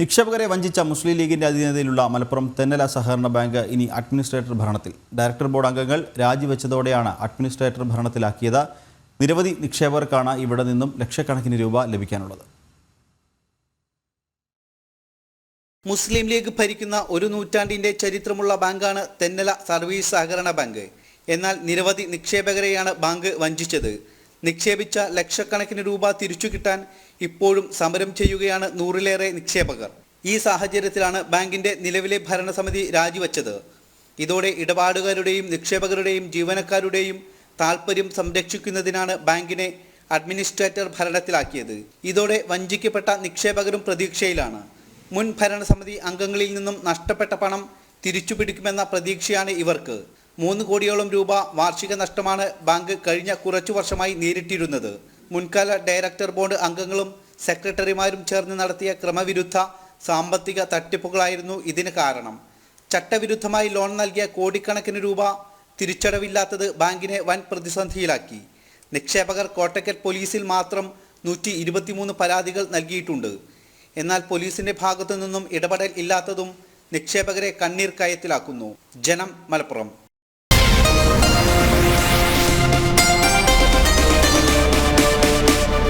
നിക്ഷേപകരെ വഞ്ചിച്ച മുസ്ലിം ലീഗിന്റെ അധീനതയിലുള്ള മലപ്പുറം തെന്നല സഹകരണ ബാങ്ക് ഇനി അഡ്മിനിസ്ട്രേറ്റർ ഭരണത്തിൽ. ഡയറക്ടർ ബോർഡ് അംഗങ്ങൾ രാജിവെച്ചതോടെയാണ് അഡ്മിനിസ്ട്രേറ്റർ ഭരണത്തിലാക്കിയത്. നിരവധി നിക്ഷേപകർക്കാണ് ഇവിടെ നിന്നും ലക്ഷക്കണക്കിന് രൂപ ലഭിക്കാനുള്ളത്. മുസ്ലിം ലീഗ് ഭരിക്കുന്ന ഒരു നൂറ്റാണ്ടിന്റെ ചരിത്രമുള്ള ബാങ്കാണ് തെന്നല സർവീസ് സഹകരണ ബാങ്ക്. എന്നാൽ നിരവധി നിക്ഷേപകരെയാണ് ബാങ്ക് വഞ്ചിച്ചത്. നിക്ഷേപിച്ച ലക്ഷക്കണക്കിന് രൂപ തിരിച്ചു കിട്ടാൻ ഇപ്പോഴും സമരം ചെയ്യുകയാണ് നൂറിലേറെ നിക്ഷേപകർ. ഈ സാഹചര്യത്തിലാണ് ബാങ്കിന്റെ നിലവിലെ ഭരണസമിതി രാജിവെച്ചത്. ഇതോടെ ഇടപാടുകാരുടെയും നിക്ഷേപകരുടെയും ജീവനക്കാരുടെയും താൽപ്പര്യം സംരക്ഷിക്കുന്നതിനാണ് ബാങ്കിനെ അഡ്മിനിസ്ട്രേറ്റർ ഭരണത്തിലാക്കിയത്. ഇതോടെ വഞ്ചിക്കപ്പെട്ട നിക്ഷേപകരും പ്രതീക്ഷയിലാണ്. മുൻ ഭരണസമിതി അംഗങ്ങളിൽ നിന്നും നഷ്ടപ്പെട്ട പണം തിരിച്ചുപിടിക്കുമെന്ന പ്രതീക്ഷയാണ് ഇവർക്ക്. മൂന്ന് കോടിയോളം രൂപ വാർഷിക നഷ്ടമാണ് ബാങ്ക് കഴിഞ്ഞ കുറച്ചു വർഷമായി നേരിട്ടിരുന്നത്. മുൻകാല ഡയറക്ടർ ബോർഡ് അംഗങ്ങളും സെക്രട്ടറിമാരും ചേർന്ന് നടത്തിയ ക്രമവിരുദ്ധ സാമ്പത്തിക തട്ടിപ്പുകളായിരുന്നു ഇതിന് കാരണം. ചട്ടവിരുദ്ധമായി ലോൺ നൽകിയ കോടിക്കണക്കിന് രൂപ തിരിച്ചടവില്ലാത്തത് ബാങ്കിനെ വൻ പ്രതിസന്ധിയിലാക്കി. നിക്ഷേപകർ കോട്ടക്കൽ പോലീസിൽ മാത്രം നൂറ്റി ഇരുപത്തിമൂന്ന് പരാതികൾ നൽകിയിട്ടുണ്ട്. എന്നാൽ പോലീസിന്റെ ഭാഗത്തു നിന്നും ഇടപെടൽ ഇല്ലാത്തതും നിക്ഷേപകരെ കണ്ണീർ കയത്തിലാക്കുന്നു ജനം മലപ്പുറം.